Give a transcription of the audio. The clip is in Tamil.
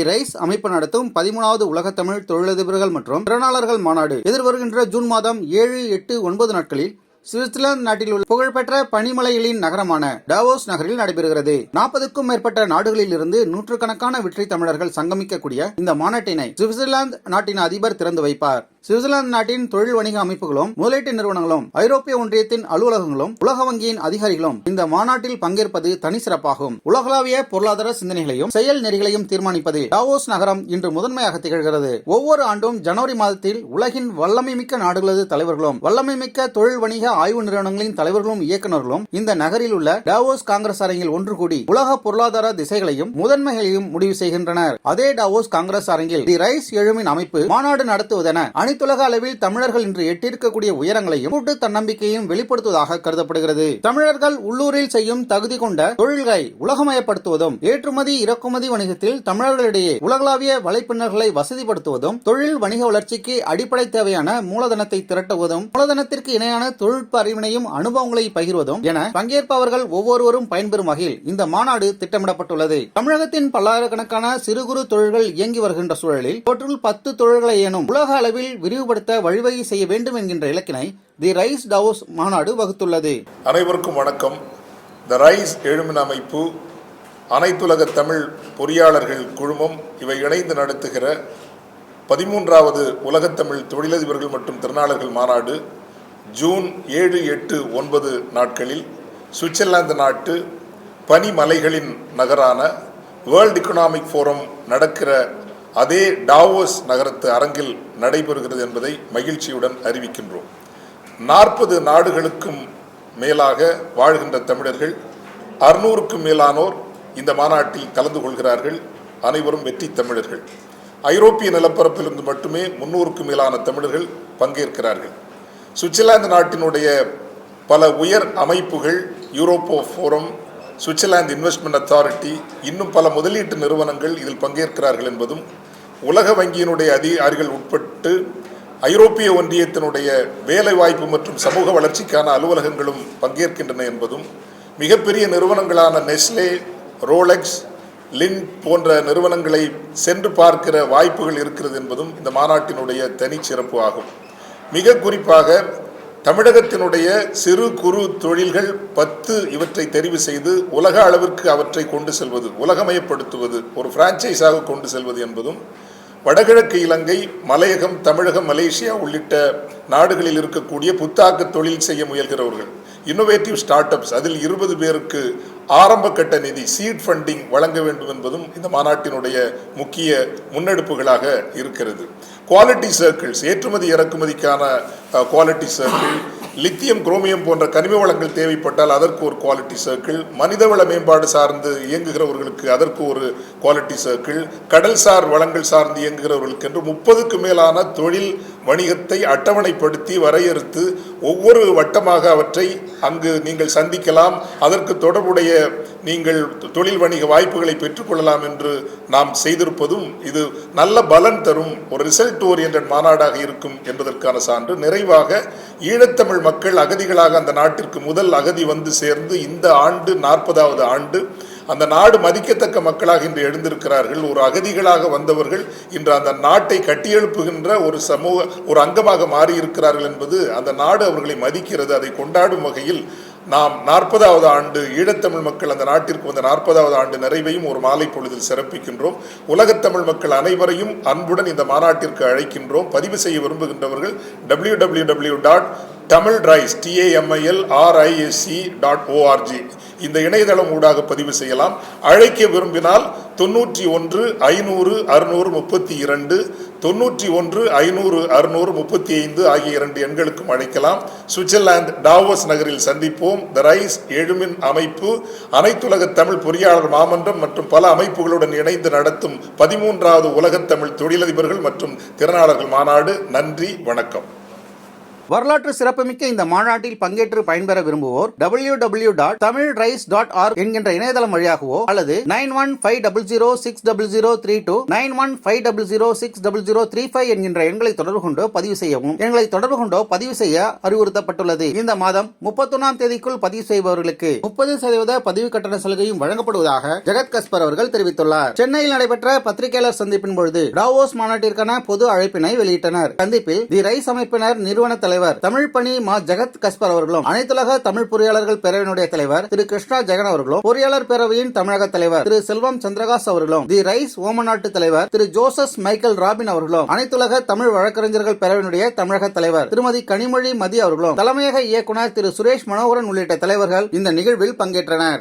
தி ரைஸ் அமைப்பு நடத்தும் பதிமூணாவது உலக தமிழ் தொழிலதிபர்கள் மற்றும் திறனாளர்கள் மாநாடு எதிர்வருகின்ற ஜூன் மாதம் ஏழு எட்டு ஒன்பது நாட்களில் சுவிட்சர்லாந்து நாட்டில் உள்ள புகழ்பெற்ற பனிமலைகளின் நகரமான டாவோஸ் நகரில் நடைபெறுகிறது. நாற்பதுக்கும் மேற்பட்ட நாடுகளில் இருந்து நூற்றுக்கணக்கான வெற்றி தமிழர்கள் சங்கமிக்கக்கூடிய இந்த மாநாட்டினை சுவிட்சர்லாந்து நாட்டின் அதிபர் திறந்து வைப்பார். சுவிட்சர்லாந்து நாட்டின் தொழில் வணிக அமைப்புகளும் முதலீட்டு நிறுவனங்களும் ஐரோப்பிய ஒன்றியத்தின் அலுவலகங்களும் உலக வங்கியின் அதிகாரிகளும் இந்த மாநாட்டில் பங்கேற்பது தனி சிறப்பாகும். உலகளாவிய பொருளாதார சிந்தனைகளையும் செயல் நெறிகளையும் தீர்மானிப்பது டாவோஸ் நகரம் இன்று முதன்மையாக திகழ்கிறது. ஒவ்வொரு ஆண்டும் ஜனவரி மாதத்தில் உலகின் வல்லமை மிக்க நாடுகளது தலைவர்களும் வல்லமை மிக்க தொழில் வணிக ஆய்வு நிறுவனங்களின் தலைவர்களும் இயக்குநர்களும் இந்த நகரில் உள்ள டாவோஸ் காங்கிரஸ் அரங்கில் ஒன்று கூடி உலக பொருளாதார திசைகளையும் முதன்மைகளையும் முடிவு செய்கின்றனர். அதே டாவோஸ் காங்கிரஸ் அரங்கில் தி ரைஸ் எழுமின் அமைப்பு மாநாடு நடத்துவதென அனைத்துலக அளவில் தமிழர்கள் இன்று எட்டியிருக்கக்கூடிய உயரங்களையும் கூட்டு தன்னம்பிக்கையும் வெளிப்படுத்துவதாக கருதப்படுகிறது. தமிழர்கள் உள்ளூரில் செய்யும் தகுதி கொண்ட தொழில்களை உலகமயப்படுத்துவதும் ஏற்றுமதி இறக்குமதி வணிகத்தில் தமிழர்களிடையே உலகளாவிய வலைப்பின்னர்களை வசதிப்படுத்துவதும் தொழில் வணிக வளர்ச்சிக்கு அடிப்படை தேவையான மூலதனத்தை திரட்டுவதும் மூலதனத்திற்கு இணையான தொழில்நுட்ப அறிவினையும் அனுபவங்களை பகிர்வதும் என பங்கேற்பவர்கள் ஒவ்வொருவரும் பயன்பெறும் வகையில் இந்த மாநாடு திட்டமிடப்பட்டுள்ளது. தமிழகத்தின் பல்லாயிரக்கணக்கான சிறு குறு தொழில்கள் இயங்கி வருகின்ற சூழலில் அவற்றுள் பத்து தொழில்களை எனும் உலக அளவில் விரிவுபடுத்த வழிவகை செய்ய வேண்டும் என்கின்ற இலக்கினை தி ரைஸ் டவுஸ் மாநாடு வகுத்துள்ளது. அனைவருக்கும் வணக்கம். த ரைஸ் எழுமின் அமைப்பு அனைத்துலக தமிழ் பொறியாளர்கள் குழுமம் இவை இணைந்து நடத்துகிற பதிமூன்றாவது உலகத்தமிழ் தொழிலதிபர்கள் மற்றும் திறனாளர்கள் மாநாடு ஜூன் ஏழு எட்டு ஒன்பது நாட்களில் சுவிட்சர்லாந்து நாட்டு பனிமலைகளின் நகரான வேர்ல்ட் எக்கனாமிக் ஃபோரம் நடக்கிற அதே டாவோஸ் நகரத்து அரங்கில் நடைபெறுகிறது என்பதை மகிழ்ச்சியுடன் அறிவிக்கின்றோம். நாற்பது நாடுகளுக்கும் மேலாக வாழ்கின்ற தமிழர்கள் அறுநூறுக்கும் மேலானோர் இந்த மாநாட்டில் கலந்து கொள்கிறார்கள். அனைவரும் வெற்றி தமிழர்கள். ஐரோப்பிய நிலப்பரப்பிலிருந்து மட்டுமே முன்னூறுக்கும் மேலான தமிழர்கள் பங்கேற்கிறார்கள். சுவிட்சர்லாந்து நாட்டினுடைய பல உயர் அமைப்புகள் யூரோப்போ ஃபோரம் சுவிட்சர்லாந்து இன்வெஸ்ட்மெண்ட் அத்தாரிட்டி இன்னும் பல முதலீட்டு நிறுவனங்கள் இதில் பங்கேற்கிறார்கள் என்பதும் உலக வங்கியினுடைய அதிகாரிகள் உட்பட்டு ஐரோப்பிய ஒன்றியத்தினுடைய வேலைவாய்ப்பு மற்றும் சமூக வளர்ச்சிக்கான அலுவலகங்களும் பங்கேற்கின்றன என்பதும் மிகப்பெரிய நிறுவனங்களான நெஸ்லே ரோலெக்ஸ் லின் போன்ற நிறுவனங்களை சென்று பார்க்கிற வாய்ப்புகள் இருக்கிறது என்பதும் இந்த மாநாட்டினுடைய தனிச்சிறப்பு ஆகும். மிக குறிப்பாக தமிழகத்தினுடைய சிறு குறு தொழில்கள் பத்து இவற்றை தெரிவு செய்து உலக அளவிற்கு அவற்றை கொண்டு செல்வது உலகமயப்படுத்துவது ஒரு பிரான்ச்சைஸாக கொண்டு செல்வது என்பதும் வடகிழக்கு இலங்கை மலையகம் தமிழகம் மலேசியா உள்ளிட்ட நாடுகளில் இருக்கக்கூடிய புத்தாக்க தொழில் செய்ய முயல்கிறவர்கள். இன்னோவேட்டிவ் ஸ்டார்ட் அப்ஸ் அதில் இருபது பேருக்கு ஆரம்ப கட்ட நிதி சீட் ஃபண்டிங் வழங்க வேண்டும் என்பதும் இந்த மாநாட்டினுடைய முக்கிய முன்னெடுப்புகளாக இருக்கிறது. குவாலிட்டி சர்க்கிள்ஸ் ஏற்றுமதி இறக்குமதிக்கான குவாலிட்டி சர்க்கிள் லித்தியம் குரோமியம் போன்ற கனிம வளங்கள் தேவைப்பட்டால் அதற்கு ஒரு குவாலிட்டி சர்க்கிள் மனிதவள மேம்பாடு சார்ந்து இயங்குகிறவர்களுக்கு அதற்கு ஒரு குவாலிட்டி சர்க்கிள் கடல்சார் வளங்கள் சார்ந்து இயங்குகிறவர்களுக்கு என்று முப்பதுக்கு மேலான தொழில் வணிகத்தை அட்டவணைப்படுத்தி வரையறுத்து ஒவ்வொரு வட்டமாக அவற்றை அங்கு நீங்கள் சந்திக்கலாம். அதற்கு தொடர்புடைய நீங்கள் தொழில் வணிக வாய்ப்புகளை பெற்றுக்கொள்ளலாம் என்று நாம் செய்திருப்பதும் இது நல்ல பலன் தரும் ஒரு ரிசல்ட் ஓரியன்ட் மாநாடாக இருக்கும் என்பதற்கான சான்று. நிறைவாக ஈழத்தமிழ் மக்கள் அகதிகளாக அந்த நாட்டிற்கு முதல் அகதி வந்து சேர்ந்து இந்த ஆண்டு நாற்பதாவது ஆண்டு அந்த நாடு மதிக்கத்தக்க மக்களாக இன்று எழுந்திருக்கிறார்கள். ஒரு அகதிகளாக வந்தவர்கள் இன்று அந்த நாட்டை கட்டியெழுப்புகின்ற ஒரு சமூக ஒரு அங்கமாக மாறி இருக்கிறார்கள் என்பது அந்த நாடு அவர்களை மதிக்கிறது. அதை கொண்டாடும் வகையில் நாம் நாற்பதாவது ஆண்டு ஈழத்தமிழ் மக்கள் அந்த நாட்டிற்கு வந்த நாற்பதாவது ஆண்டு நிறைவையும் ஒரு மாலை பொழுதில் சிறப்பிக்கின்றோம். உலகத்தமிழ் மக்கள் அனைவரையும் அன்புடன் இந்த மாநாட்டிற்கு அழைக்கின்றோம். பதிவு செய்ய விரும்புகின்றவர்கள் W W W dot Tamil rise T A M I L R I S C dot O R G இந்த இணையதளம் ஊடாக பதிவு செய்யலாம். அழைக்க விரும்பினால் தொண்ணூற்றி ஒன்று ஐநூறு அறுநூறு முப்பத்தி இரண்டு தொண்ணூற்றி ஒன்று ஐநூறு அறுநூறு முப்பத்தி ஐந்து ஆகிய இரண்டு எண்களுக்கும் அழைக்கலாம். சுவிட்சர்லாந்து டாவோஸ் நகரில் சந்திப்போம். த ரைஸ் எழுமின் அமைப்பு அனைத்துலக தமிழ் பொறியாளர் மாமன்றம் மற்றும் பல அமைப்புகளுடன் இணைந்து நடத்தும் பதிமூன்றாவது உலகத்தமிழ் தொழிலதிபர்கள் மற்றும் திறனாளர்கள் மாநாடு. நன்றி வணக்கம். வரலாற்று சிறப்புமிக்க இந்த மாநாட்டில் பங்கேற்று பயன்பெற விரும்புவோர் W W dot Tamil rise dot R என்கின்ற இணையதளம் வழியாகவோ அல்லது nine one five double zero six double zero three two nine one five double zero six double zero three five என்கின்ற எண்களை தொடர்பு கொண்டோ பதிவு செய்யவும். எங்களை தொடர்பு கொண்டோ பதிவு செய்ய அறிவுறுத்தப்பட்டுள்ளது. இந்த மாதம் முப்பத்தொன்னாம் தேதிக்குள் பதிவு செய்பவர்களுக்கு முப்பது சதவீத பதிவு கட்டண சலுகையும் வழங்கப்படுவதாக ஜெகத் கஸ்பர் அவர்கள் தெரிவித்துள்ளார். சென்னையில் நடைபெற்ற பத்திரிகையாளர் சந்திப்பின் பொழுது டாவோஸ் மாநாட்டிற்கான பொது அழைப்பினை வெளியிட்டனர். சந்திப்பில் தி ரைஸ் அமைப்பினர் நிறுவன தலைவர் தமிழ் பணி மா. ஜெகத் கஸ்பர் அவர்களும் அனைத்துலக தமிழ் பொறியாளர்கள் பேரவையினுடைய தலைவர் திரு. கிருஷ்ணா ஜெகன் அவர்களும் பொறியாளர் பேரவையின் தமிழக தலைவர் திரு. செல்வம் சந்திரகாஸ் அவர்களும் தி ரைஸ் ஓமநாட்டு தலைவர் திரு. ஜோசப் மைக்கேல் ராபின் அவர்களும் அனைத்துலக தமிழ் வழக்கறிஞர்கள் பேரவையினுடைய தமிழக தலைவர் திருமதி. கனிமொழி மதி அவர்களும் தலைமையக இயக்குனர் திரு. சுரேஷ் மனோகரன் உள்ளிட்ட தலைவர்கள் இந்த நிகழ்வில் பங்கேற்றனர்.